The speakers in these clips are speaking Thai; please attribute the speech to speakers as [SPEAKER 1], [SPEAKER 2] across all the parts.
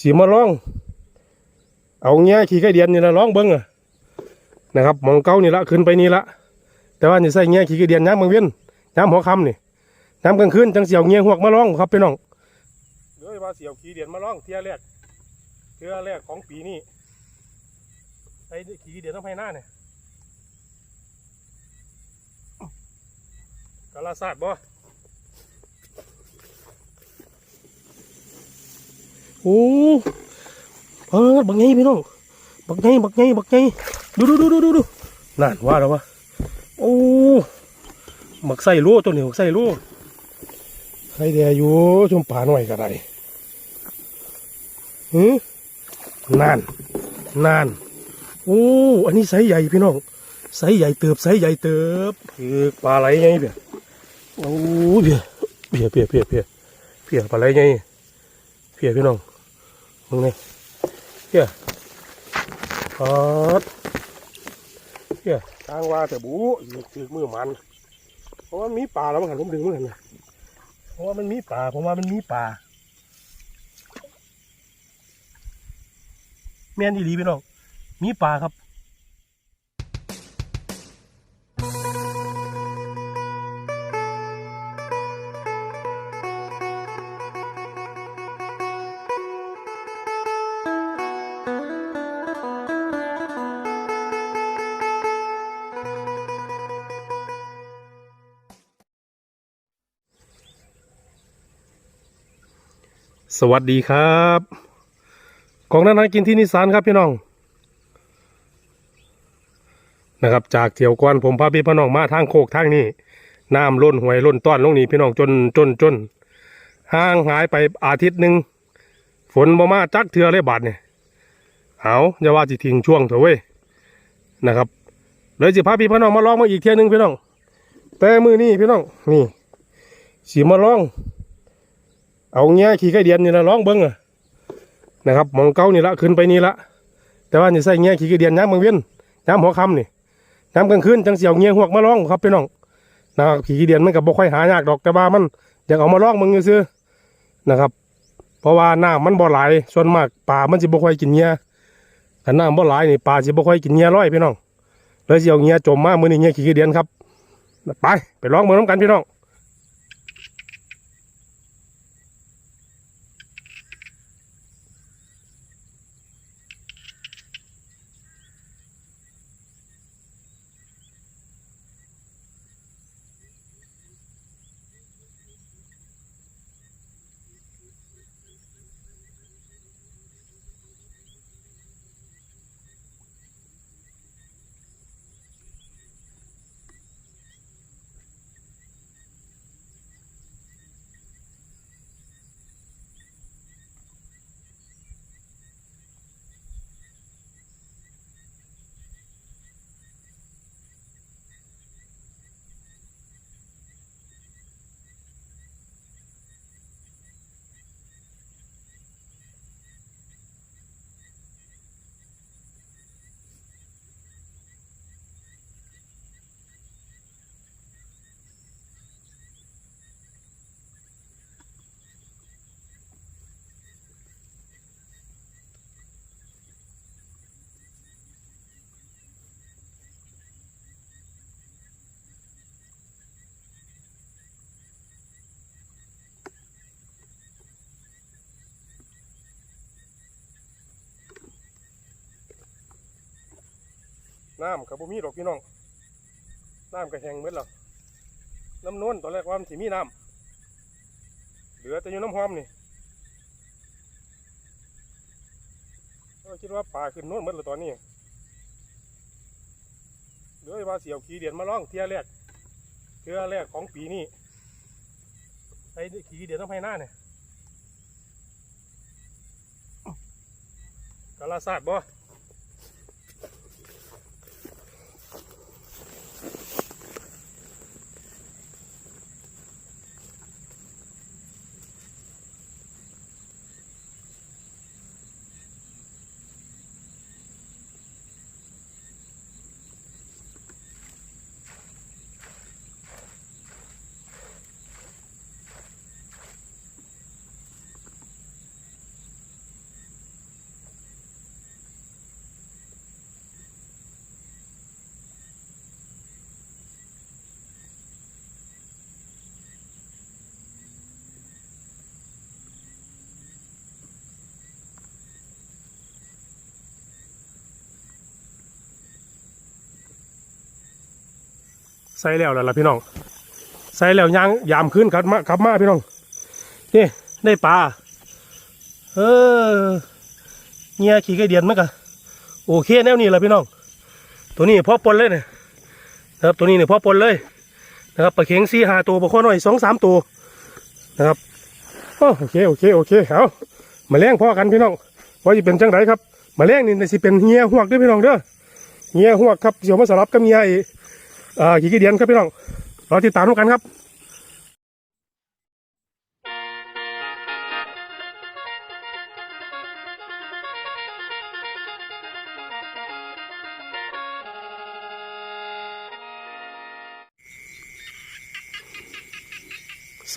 [SPEAKER 1] สีมาลอง เอาเงี้ยขี่ไก่เดียนนี่ละลองเบิ้งอะนะครับมองเก้านี่ละขึ้นไปนี่ละแต่ว่านี่ใส่เงี้ยขี่ไก่เดียนย้ำบางเวียนย้ำหัวคำนี่ย้ำกลางคืนจังเสียวเงี้ยหวกมาลองครับพี่น้องเดี๋ยว่าเสียวขี่เดียนมาลองเที่ยแรกเที่ยแรกของปีนี้ไอ้ขี่เดียนต้องไปหน้าเนี่ยกาลาศาสตร์บ่ โอ้เออบักไงพี่น้องบักไงบักไงบักไงดูดูดูดูดูดูนั่นว่าแล้ววะโอ้บักใส่รู้ตัวนี้บักใส่รู้ใครเดียอยู่ชมป่าหน่อยก็ได้หืมนั่นนั่นโอ้อันนี้ไซส์ใหญ่พี่น้องไซส์ใหญ่เติบไซส์ใหญ่เติบคือปลาไหลไงเพี่ยโอ้เพี่ยเพี่ยเพี่ยเพี่ยเพี่ยเพี่ยปลาไหลไงเพี่ยพี่น้อง มึงนี่เฮียฮอดเฮียทางว่าแต่บูอยู่ถือมือมัน เพราะว่ามีป่าแล้วมันหันผมดึงมันหันนะเพราะว่ามันมีป่าผมว่ามันมีป่าแม่นอีหลีพี่น้องมีป่าครับ สวัสดีครับของนั้นกินที่นิสานครับพี่น้องนะครับ จากเที่ยวก่อนผมพาพี่พี่น้องมาทางโคกทางนี้น้ำล้นหวยล้นต้อนลงนี่พี่น้องจนจนจนห่างหายไปอาทิตย์หนึ่งฝนบ่มาจักเทือเลยบาดเนี่ยเอาอย่าว่าจิทิ้งช่วงเถอะเว้ยนะครับเลยสิพาพี่พี่น้องมาลองมาอีกเที่ยนึงพี่น้องแต่มือนี่พี่น้องนี่สีมาลอง เอาเงี้ยขี่ไก่เดียนนี่ละร้องเบิ้งอะนะครับมองเก้านี่ละขึ้นไปนี่ละแต่ว่านี่ใส่เงี้ยขี่ไก่เดียนย้ำบางเวียนย้ำหัวคำนี่ย้ำกลางคืนจังเสียวเงี้ยหวกมาร้องครับพี่น้องนะครับขี่ไก่เดียนมันกับบ่ค่อยหายากดอกแต่ว่ามันอยากเอามาร้องมึงซื้อนะครับ เพราะว่าน้ำมันบ่ไหลายส่วนมากปลามันสิบ่ค่อยกินเงี้ยแต่น้ำบ่ไหลายนี่ปลาสิบ่ค่อยกินเงี้ยร้อยพี่น้องเลยสิเอาเงี้ยจมมามื้อนี้เงี้ยขี่ไก่เดียนครับไปไปร้องเมืองน้ำกันพี่น้อง น้ำกับบ่มีดอกพี่น้องน้ำก็แหงหมดแล้วน้ำนวลตอนแรกว่ามันสิมีน้ำเหลือแต่อยู่น้ำหอมนี่ก็คิดว่าป่าขึ้นน้นหมดแล้วตอนนี้เหลือว่าเสียวขี่เดียนมาล่องเทียแรกเทียแรกของปีนี้ไอ้ขี่เดียนต้องไปหน้าเนี่ยกาลาศาสตร์บ่ ใส่แล้วแล้วล่ะพี่น้อง ใส่แล้วยางยามขึ้นครับมาครับมาพี่น้อง นี่ได้ปลา เออเงี้ยขี่ไก่เดียนมั้งกะโอเคแนวนี้แหละพี่น้อง ตัวนี้พ่อปนเลยเนี่ยนะครับตัวนี้เนี่ยพ่อปนเลยนะครับปลาเข็งสี่ห้าตัวปลาข้อน้อยสองสามตัวนะครับโอเคโอเคโอเคเอามาแล้งพ่อกันพี่น้องว่าจะเป็นจังไดครับมาแล้งนี่สิเป็นเงี้ยหวกด้วยพี่น้องเด้อเงี้ยหวกครับเดี๋ยวมาสลับกับเงียไอ้ อ่าขี่ไก่เดียนครับพี่น้องรอติดตามกันครับ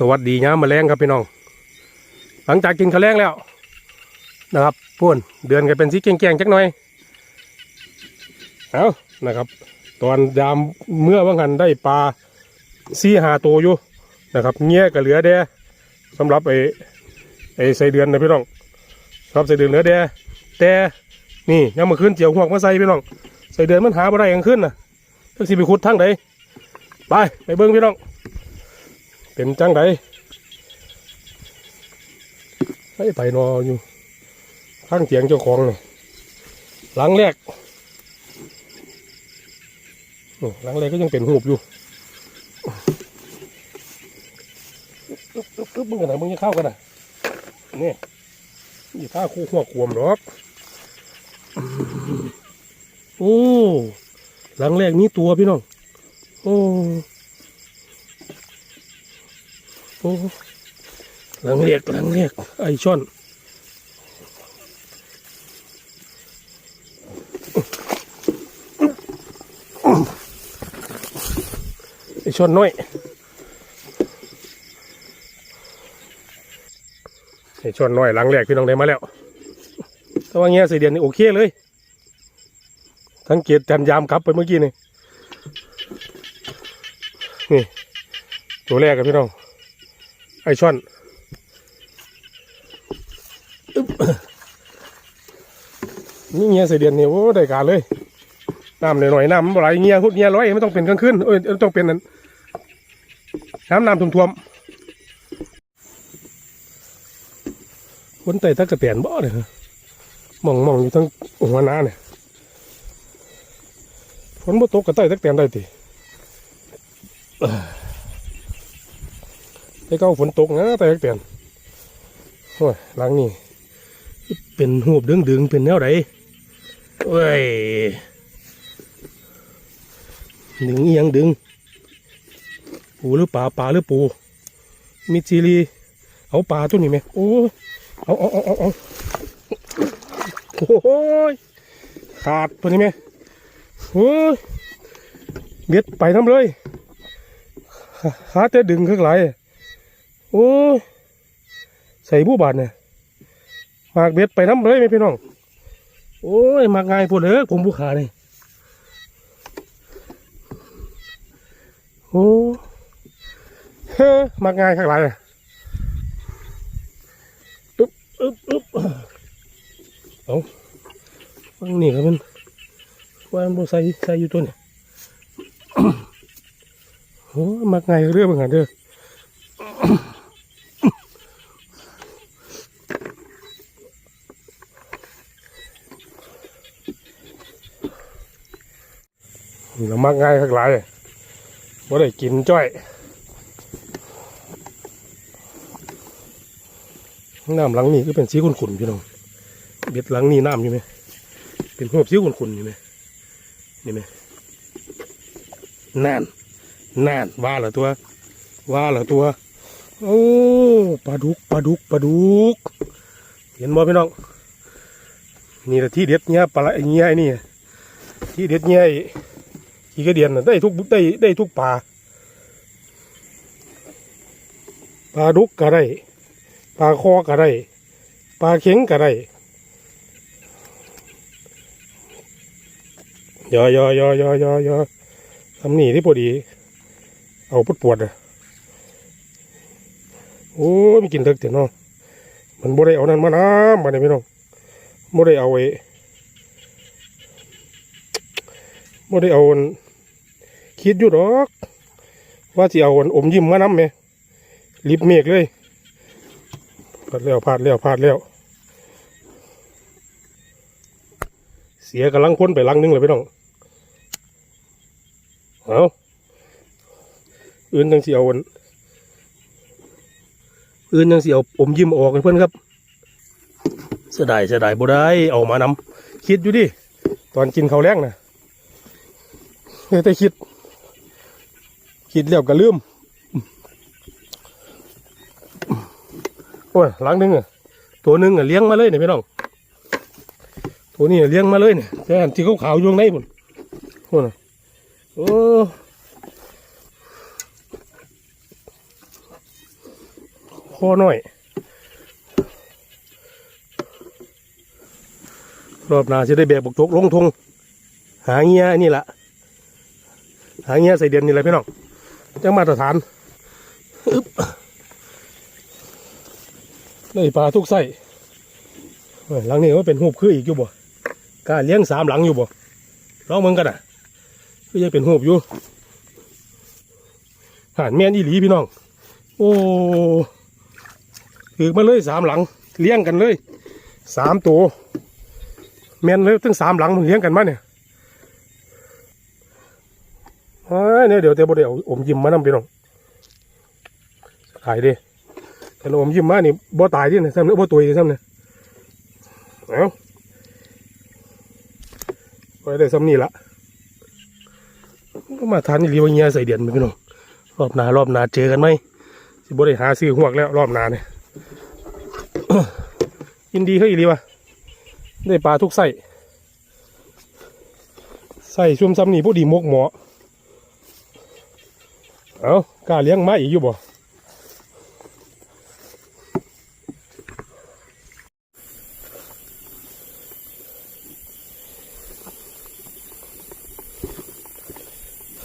[SPEAKER 1] สวัสดียามมาแรงครับพี่น้อง หลังจากกินข้าวแรงแล้ว นะครับพูนเดือนก็เป็นสีแกงๆจักหน่อย เอานะครับ ตอนยามเมื่อว่างหันได้ปลาซี่หาตัวอยู่นะครับเงี้ยก็เหลือแดสำหรับไอ้ไอ้ใส่เดือนนะพี่น้องสำหรับใส่เดือนเหลือแดแต่นี่ยังมาขึ้นเจียวหวกมาใส่พี่น้องใส่เดือนมันหาบ่ได้ยังขึ้นนะทักสิไปขุดทั้งใดไปไปเบิ้งพี่น้องเป็นจังไดไปไปนออยู่ข้างเตียงเจ้าของนี่หลังแรก นี่หลังแรกก็ยังเป็นหูบอยู่อึ๊บอึ๊บอึ๊บมึงกันไหนมึงจะเข้ากันอะนี่ยี่ท่าคู่หัวขวมหรอกโอ้หลังแรกนี้ตัวพี่น้อง โอ้โอ้หลังเรียกหลังเรียกไอช่อน ช่อนน้อยไอช่อนน้อยหลังแรกพี่น้องได้มาแล้วแต่ว่าเงี้ยสีเดียนนี่โอเคเลย ทั้งเกียรติจันยามกลับไปเมื่อกี้นี่นี่ตัวแรกกับพี่น้องไอช่อนอึ๊บนี่เงี้ยสีเดือนนี่โอ้ได้การเลยน้ำหน่อยๆน้ำบ่ไหลเงี้ยหุดเงี้ยร้อยไม่ต้องเป็นกลางคืนเอ้ยต้องเป็นนั้น น้ำน้ำท่วมๆคนไต่ทักกระเตียนบ่เลยมองมองอยู่ทั้งหัวหน้าเนี่ยฝนบ่ตกกระไต่ทักเตียนได้ติไปเก้าฝนตกนะแต่เปลี่ยนโอ้ยหลังนี่เป็นหูบดึงดึงเป็นแนวไหนเว้ยดึงเอียงดึง ปูหรือปลาปลาหรือปูมีจีรีเอาปลาตัวนี้ไหมโอ้เอาเอาเอาเอาเอาโอ้ยขาดตัวนี้ไหมโอ้ยเบ็ดไปทำเลยหาแต่ดึงข้างไหลโอ้ยใส่ผู้บาดเนี่ยหมากเบ็ดไปน้ำเลยไหมพี่น้อง โอ้ยหมากง่ายปวดเลยผมผู้ขาเนี่ยโอ้ เฮ้มากง่ายข้างหลังอะอึ๊บอึ๊บอึ๊บเอาฟังนี่ครับมันว่ามันบใส่ใส่อยู่ตัวเนี่ยโอ้มากง่ายเรื่องเหมือนกันเด้อเรามักง่ายข้างหลายบ่ได้กินจ้อย น้ำหลังนี่ก็เป็นสีขุ่นๆพี่น้องเบ็ดหลังนี่น้ำอยู่ไหมเป็นหัวสีขุ่นๆอยู่ไหมนี่ไหมนั่นนั่นว่าเหรอตัว ว่าเหรอตัว โอ้ปลาดุกปลาดุกปลาดุก เห็นบ่พี่น้องนี่แหละที่เด็ดเนี้ยปลาไหลเนี้ยนี่ที่เด็ดเนี้ยขี้กระเดียนน่ะได้ทุกได้ได้ทุกปลาปลาดุกก็ได้ ปลาคอก็ได้ปลาเข็งก็ได้ยอยอยอยอยอยอทำนี่ที่พอดี เอาปวดปวดอะโอ้ยมีกินเลิกเดี๋ยน้องมันบ่ได้เอานั่นมาน้ำมาเนี่ยพี่น้องบ่ได้เอาไอ้บ่ได้เอาคิดอยู่ดอก ว่าสิเอาอันอมยิ้มมาน้ำแหมลิบเมฆเลย พลาดแล้วพลาดแล้วพลาดแล้ว เสียกำลังพ้นไปลังนึงเลยพี่น้องเอาอื่นจังสิเอาอันอื่นจังสิเอาอมยิ้มออกให้เพื่อนครับเสียดายเสียดายบ่ได้เอามานำคิดอยู่ดิตอนกินข้าวแรงนะเฮ้แต่คิด คิดแล้วก็ลืม อ้ยหลังหนึงอะตัวหนึงอะเลี้ยงมาเลยเนี่ยพี่น้องตัวนี้เลี้ยงมาเลยเนี่ยแต่อันที่เขาขาวอยู่ข้างในบุญโอ้น่ะโอ้คอหน่อย รอบหน้าจะได้แบบบกทกลงทงหาเงี้ยนี่แหละหาเงี้ยใส่เดือนนี่แหละพี่น้องจังมาตรฐานอึ๊บ ได้ปลาทุกไส้หลังนี้ว่าเป็นหูบคืออีกอยู่บ่กาเลี้ยงสามหลังอยู่บ่ลองมึงกันอะก็ยังเป็นหูบอยู่หานแม่นอีหลีพี่น้อง โอ้ถือมาเลยสามหลัง เลี้ยงกันเลยสามตัวแม่นเลยตั้งสามหลังมันเลี้ยงกันมาเนี่ยเฮ้ยเนี่ยเดี๋ยวเดี๋ยวบ่ได้เอาอมยิ้มมานำพี่น้องขายดิ แต่เราอมยิ้มมานี่บ่ตายดิเนี่ซ้ำเนี่ยบ่ตุยดิซ้ำเนี่ยเอาไปได้ซ้ำนี่ละก็มาทานนี่รีวาเงียใส่เดียนไปพี่น้องรอบหนารอบหนาเจอกันไหมสิบ่ได้หาซื้อหวกแล้วรอบหนาเนี่ยยินดีเขาอีหลีวะได้ปลาทุกไส้ใส่ชุ่มซ้ำนี่ผู้ดีมกหมอเอากล้าเลี้ยงไมาอีกอยู่บ่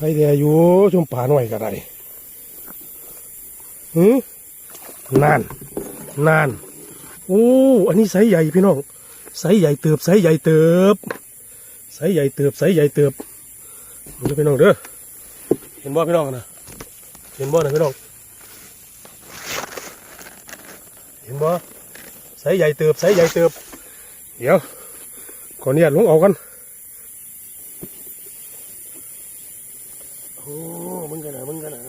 [SPEAKER 1] รเดียอยู่ชุมป่าหน่อยก็ได้หืมนาน นาน โอ้ อันนี้ไซส์ใหญ่พี่น้องไซส์ใหญ่เติบไซส์ใหญ่เติบไซส์ใหญ่เติบไซส์ใหญ่เติบดูพี่น้องเด้อ เห็นบ่พี่น้องนะเห็นบ่นะพี่น้อง เห็นบ่ไซส์ใหญ่เติบไซส์ใหญ่เติบ เดี๋ยวขออนุญาตลงเอากันโอ้มึงกันนะมึงกันนะ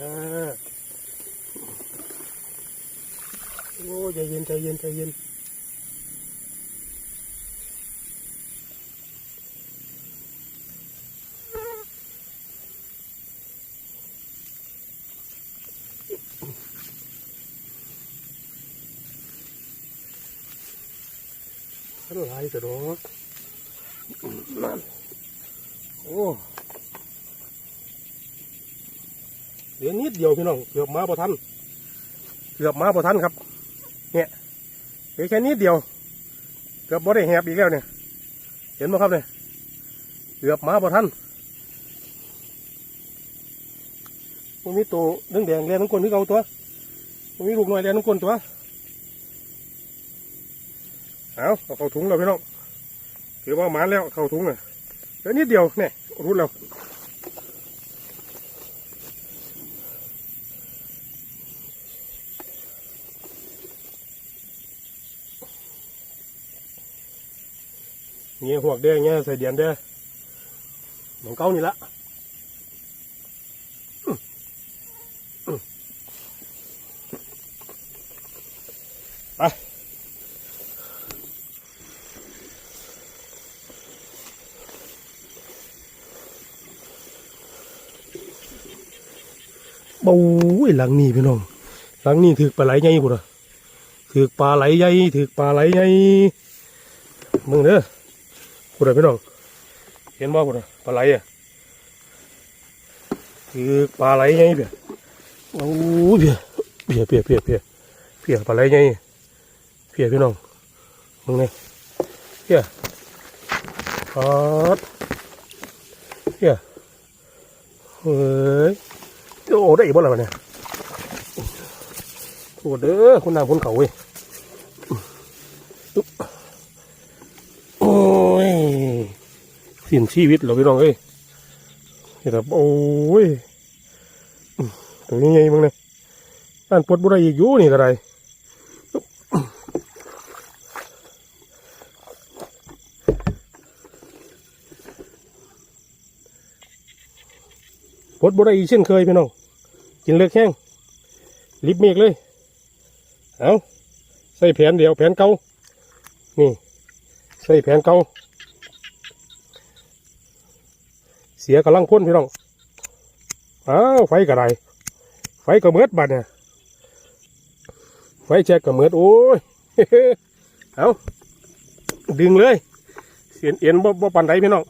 [SPEAKER 1] โอ้ใจเย็นใจเย็นใจเย็น ขั นหลายสะดอกนั่นโอ้เหลือนิดเดียวพี่น้องเกือบมาพอทันเกือบมาพอทันครับ เนี่ยเหลือแค่นิดเดียว เกือบบ่ได้แหบอีกแล้วเนี่ย เห็นไหมครับเนี่ยเกือบมาพอทันมันมีตัวเรื่องแดงแดงน้ำก้นที่เอาตัวมันมีลูกน้อยแดงน้ำก้นตัว เอาเอาเข้าถุงแล้วพี่น้องถือว่าหมาแล้วเข้าถุงอะเหลือนิดเดียวเนี่ยรุดแล้วเงี้ยหวกเด้เงี้ยใส่เดียนเด้เหมือนเก้านี่ละอื้ออื้อไป บู้ยหลังนี้พี่น้องหลังนี้ถือปลาไหลใหญ่กูนะถือปลาไหลใหญ่ถือปลาไหลใหญ่มึงเด้อกูนะพี่น้องเห็นบ่กูนะปลาไหลอะถือปลาไหลใหญ่เพียโอ้เพียเพียเพียเพียเพียเพียปลาไหลใหญ่เพียพี่น้องมึงเนี่ยเพียปอดเพียเฮ้ย โอ้ได้อีกบ่ล่ะวะเนี่ยโอ้เด้อคุณนางคุณเขาเว้ยอุ๊บโอ้ยสิ้นชีวิตเหรอพี่น้องเอ้ยเห็นแบบโอ้ยตรงนี้ไงมึงเนี่ยอันปวดบุไรอีกอยู่นี่อะไร ดบุไรอีกเช่นเคยพี่น้องกินเลือกแห้งลิบเมกเลย เอาใส่แผนเดียวแผนเก่านี่ ใส่แผนเก่าเสียกำลังพ่นพี่น้องอ้าวไฟกระไรไฟกระเมิดบัดเนี่ยไฟแจ็คกระเมิดโอ้ยเอาดึงเลย เสียนเอ็นบ่บ่ปันไดพี่น้อง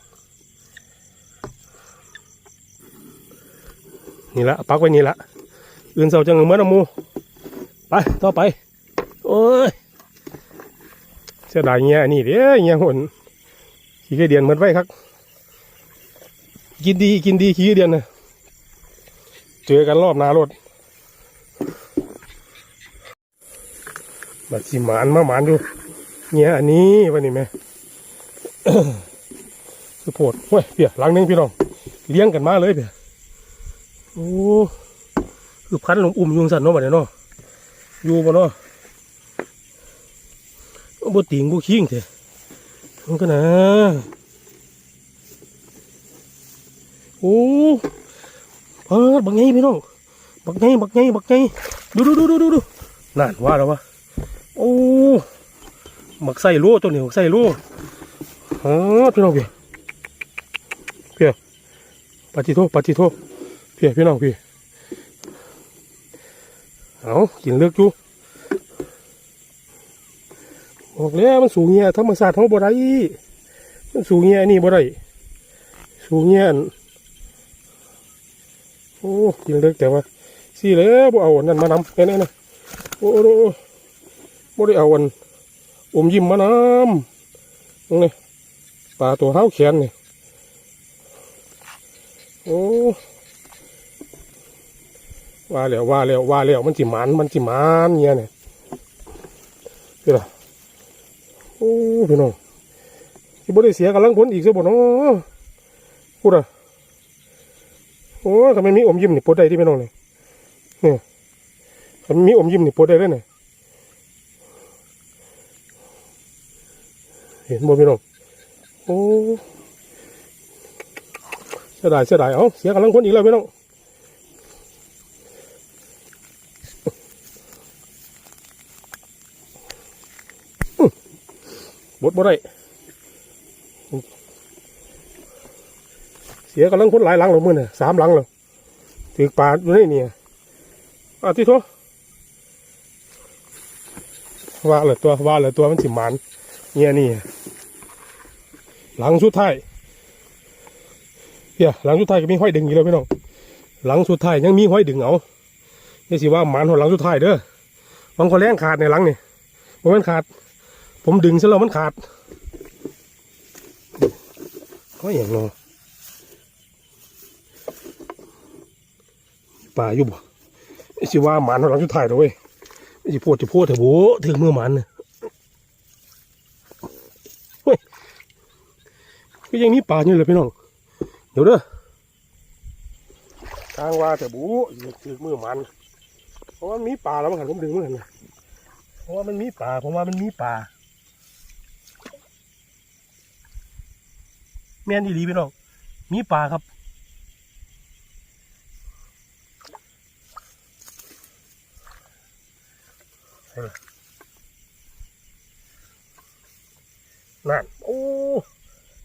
[SPEAKER 1] นี่ละปักไว้นี่ละอื่นเสาจังเหมือนเอมูไปต่อไปโอ้ยเสียดายเงี้ยนี่เด้เงี้ยหุ่นขี้เกียเดียนเหมือนไว้ครับ กินดีกินดีขี้เดียนนะเจอกันรอบนารถบัดสิหมานมาหมานดูเนี่ยอันนี้วันนี้แม่สุโพดเว้ยเปียหลังนึงพี่น้องเลี้ยงกันมาเลยเปีย โอ้คือพันลงอุ่มยุงสันเนาะบัดเนาะอยู่บ่เนาะบ่ติงบ่คิงเถอะมันก็นะโอ้เออบักไงพี่น้องบักไงบักไงบักไงดูดูดูดูดูดูนั่นว่าแล้ววะโอ้บักใส่ลูตัวนี้บักใส่ลูฮะพี่น้องพี่เพี่ยปฏิโทปฏิโทเพี่พี่น้องพี่เอากินเลือกจูบอกแล้วมันสูงเงี้ยธรรมศาสตร์เขาบ่ได้มันสูงเงี้ยนี่บ่ได้สูงเงี้ยโอ้กินเล็กแต่ว่าสี่แล้วบ่เอาอันนั้นมานำแค่นี้นะโอ้โหบ่ได้เอาอันอมยิ้มมานำตรงนี้ปลาตัวเท้าแขนนี่โอ้ ว่าแล้วว่าแล้วว่าแล้วมันจิมันมันจิมันเงี้ยเนี่ยพี่ล่ะโอ้พี่น้องที่บ่ได้เสียกำลังผลอีกซะบ่เนาะพูดอะโอ้ทำไมมีอมยิ้มนี่ปลดได้ที่ไม่น้องเลยเนี่ยทำไมมีอมยิ้มนี่ปลดได้เลยเนี่ยเห็นบ่พี่น้องโอ้เสียดายเสียดายเอ้าเสียกำลังคนอีกแล้วพี่น้อง บ่ได้เสียกำลังคนหลายหลังหรอมือเนี่ยสามหลังแล้วถือปลาอยู่ในนี่อะที่โทว่าเลยตัวว่าเลยตัวมันสิหมันเนี่ยนี่หลังสุดท้ายเฮียหลังสุดท้ายก็มีห้อยดึงอยู่แล้วพี่น้องหลังสุดท้ายยังมีห้อยดึงเอานี่สิว่าหมันหัวหลังสุดท้ายเด้อบางคนแรงขาดในหลังนี่ผมมันขาด ผมดึงซะแล้วมันขาดก็อย่างเนอป่าอยู่บ่ไอ้สิว่าหมันเราจะถ่ายด้วยไอ้สิโพดจะโพดเถอะโว้ถึงมือหมันเนี่ยเฮ้ยก็ยังมีป่าอยู่เลยพี่น้อง เดี๋ยวเด้อทางว่าแต่บูถึงมือหมัน เพราะว่ามีป่าแล้วมันหันผมดึงมันหันนะเพราะว่ามันมีป่าผมว่ามันมีป่า แม่นอีหลีพี่น้องมีป่าครับนั่นโอ้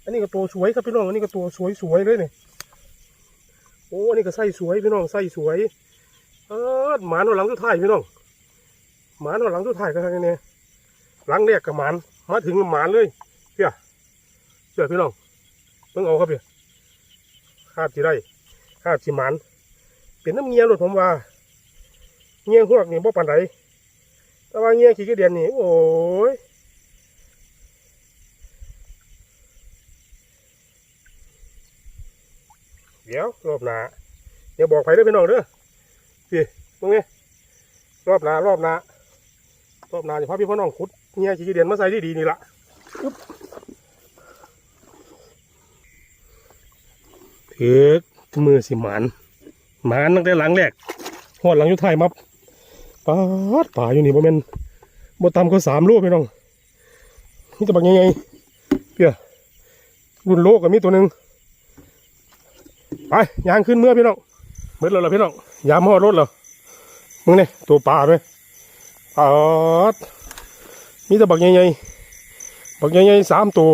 [SPEAKER 1] อันนี้ก็ตัวสวยครับพี่น้องอันนี้ก็ตัวสวยสวยๆเลยเนี่ยโอ้อันนี้ก็ไส้สวยพี่น้องไส้สวยเออหมานหลังสุดท้ายพี่น้องหมานหลังสุดท้ายก็ทางนี้หลังแรกกับหมานมาถึงหมานเลยเพี่ยเพี่ยพี่น้อง เพิ่งเอาครับพี่ยคาบจีได้คาบจีหมานเป็นน้ำเงี้ยรถผมว่าเงี้ยพวกนี่บ่ปันไดแต่ว่าเงี้ยขี้กระเดียนนี่โอ้ยเดี๋ยวรอบหน้าอย่าบอกใครเด้อพี่น้องเด้อพี่ตรงนี้รอบหน้ารอบหน้ารอบหน้าเดี๋ยวพาพี่พ่อน้องขุดเงี้ยขี้เดียนมาใส่ดีดีๆนี่ละอึ๊บ ถือมือสิหมันหมันตั้งแต่หลังแรกหอดหลังยุทายมับปาดป่าอยู่นี่บ่แม่นบ่ต่ำก็สามโลพี่น้องนี่จะบักยังไงเปียรุ่นโลก็มีตัวหนึ่งไปยางขึ้นเมื่อพี่น้องเบิดแล้วล่ะพี่น้องยามหอดรถแล้วมึงเนี่ยตัวป่าไหมปาดมีแต่บักยังไงบักยังไงสามตัว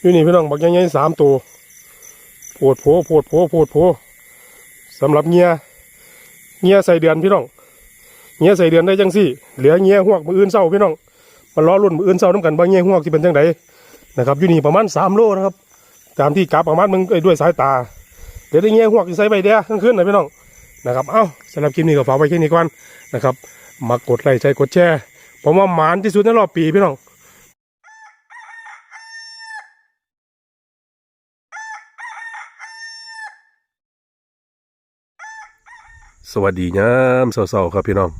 [SPEAKER 1] อยู่นี่พี่น้องบักยังไงสามตัว โพดโผโพดโผโพดโผสำหรับเงียเงี้ยใส่เดือนพี่น้องเงี้ยใส่เดือนได้จังสี่เหลือเงี้ยหวกมืออื่นเศร้าพี่น้องมันล้อรุ่นมืออื่นเศร้าน้ำกันบางเงี้ยหวกที่เป็นจังไดนะครับอยู่นี่ประมาณสามโลนะครับตามที่กลับประมาณมึงเอ้ด้วยสายตาเดี๋ยวได้เงี้ยหวกใส่ใบเดียขึ้นขึ้นนะพี่น้องนะครับเอ้าสำหรับคลิปนี้ก็ฝากไว้แค่นี้ก่อนนะครับมากดไลค์ใจกดแชร์ผมว่าหมานที่สุดในรอบปีพี่น้อง สวัสดียามเศร้าๆครับพี่น้อง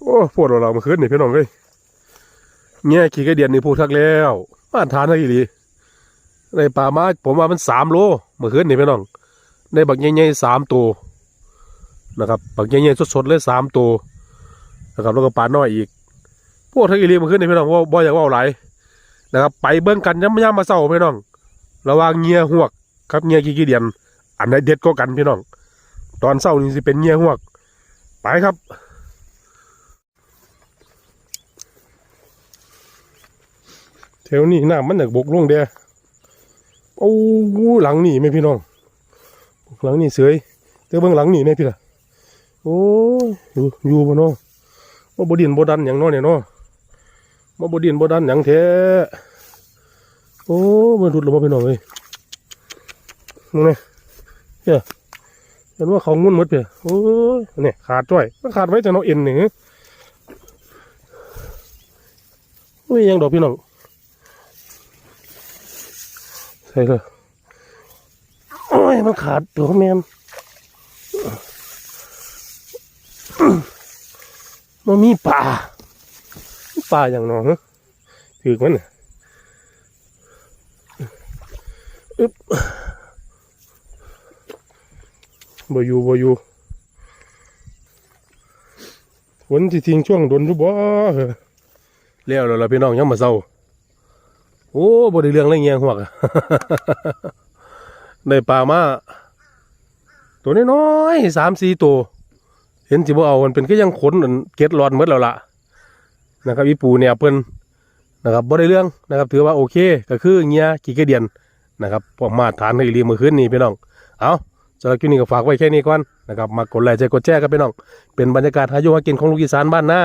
[SPEAKER 1] โอ้ปวดเรามาขึ้นนี่พี่น้องเอ้ยแง่ขี่กระเดียนนี่พูดทักแล้วมาทานให้ดีในป่าม้ผมว่ามันสามโลมื่อคืนนี่พี่น้องในบักใหญ่ๆสามตัวนะครับบักใหญ่ๆสดๆเลยสามตัวนะครับแล้วก็ปลาน้อยอีก พวกทักอีรีมื่อคืนนี่พี่น้องว่าบ่อยากว่าหลายนะครับ ไปเบิ่งกันย้ำย้ำมาเศร้าพี่น้อง ระว่างเงียหวกกับเงียขี่กีเดียน อันไหนเด็ดก็กันพี่น้อง ตอนเศร้านี่สิเป็นเงียหวก ไปครับ แถวนี้น้ำมันอยากบกลงเด้โอ้หลังนี่ไหมพี่น้อง หลังนี่เสยแต่เบื้องหลังนี่ไหมพี่ล่ะ โอ้ยอยู่บ่เนาะว่าบดินบดันอย่างน้อเนี่ยเนาะมาบดินบดันอย่างแท้โอ้มันรุดลงมาพี่น้องเลยมึงเนี่ยเฮ้ย เห็นว่าเขางุ่นหมดเพียโอ้ยเนี่ยขาดจ้อยมันขาดไว้แต่เนาเอ็นหนี่โอ้ยยังดอกพี่น้องใช่เลยโอ้ยมันขาดตัวแมนมันมีป่าป่าอย่างหนอฮะถือมันน่ะอึ๊บ บ่อยู่บ่อยู่ฝนที่ทิ้งช่วงโดนทุบ่เลี้ยวแล้วล่ะพี่น้องยังมาเศร้าโอ้บ่ได้เรื่องอะไรเงี้ยหัวกอะได้ปลามาตัวน้อยๆสามสี่ตัว เห็นจิบ่เอามันเป็นก็ยังขนอันเก็ดรอนหมดแล้วล่ะนะครับอีปูเนี่ยเพิ่นนะครับบ่ได้เรื่องนะครับ ถือว่าโอเค ก็คือเงี้ยกี่กระเดียนนะครับพวกมาฐานในรีมื่อคืนนี้พี่น้องเอา สำหรับคลิปนี้ก็ฝากไว้แค่นี้ก่อนนะครับมากดไลค์ใจกดแชร์ครับพี่น้อง เป็นบรรยากาศหาอยู่หากินของลูกอีสานบ้านหน้า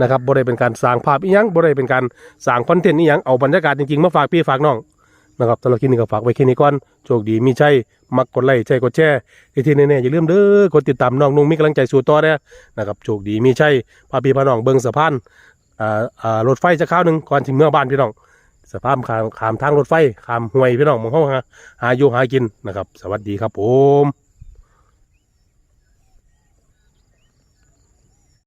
[SPEAKER 1] นะครับบ่ได้เป็นการสร้างภาพอีหยังบ่ได้เป็นการสร้างคอนเทนต์อีหยังเอาบรรยากาศจริงๆมาฝากพี่ฝากน้องนะครับสำหรับคลิปนี้ก็ฝากไว้แค่นี้ก่อนโชคดีมีใจมักกดไลค์ใจกดแชร์ที่ที่แน่ๆอย่าลืมเด้อกดติดตามน้องนุ่งมีกำลังใจสู่ต่อเด้อนะครับโชคดีมีใจพาพี่พาน้องเบิ่งสะพานอ่าอ่ารถไฟจะข้าวหนึ่งก่อนถึงเมื่อบ้านพี่น้อง สภาพขามขามทางรถไฟขามห่วยพี่น้องมองเข้าหาหาอยู่หากินนะครับ สวัสดีครับผม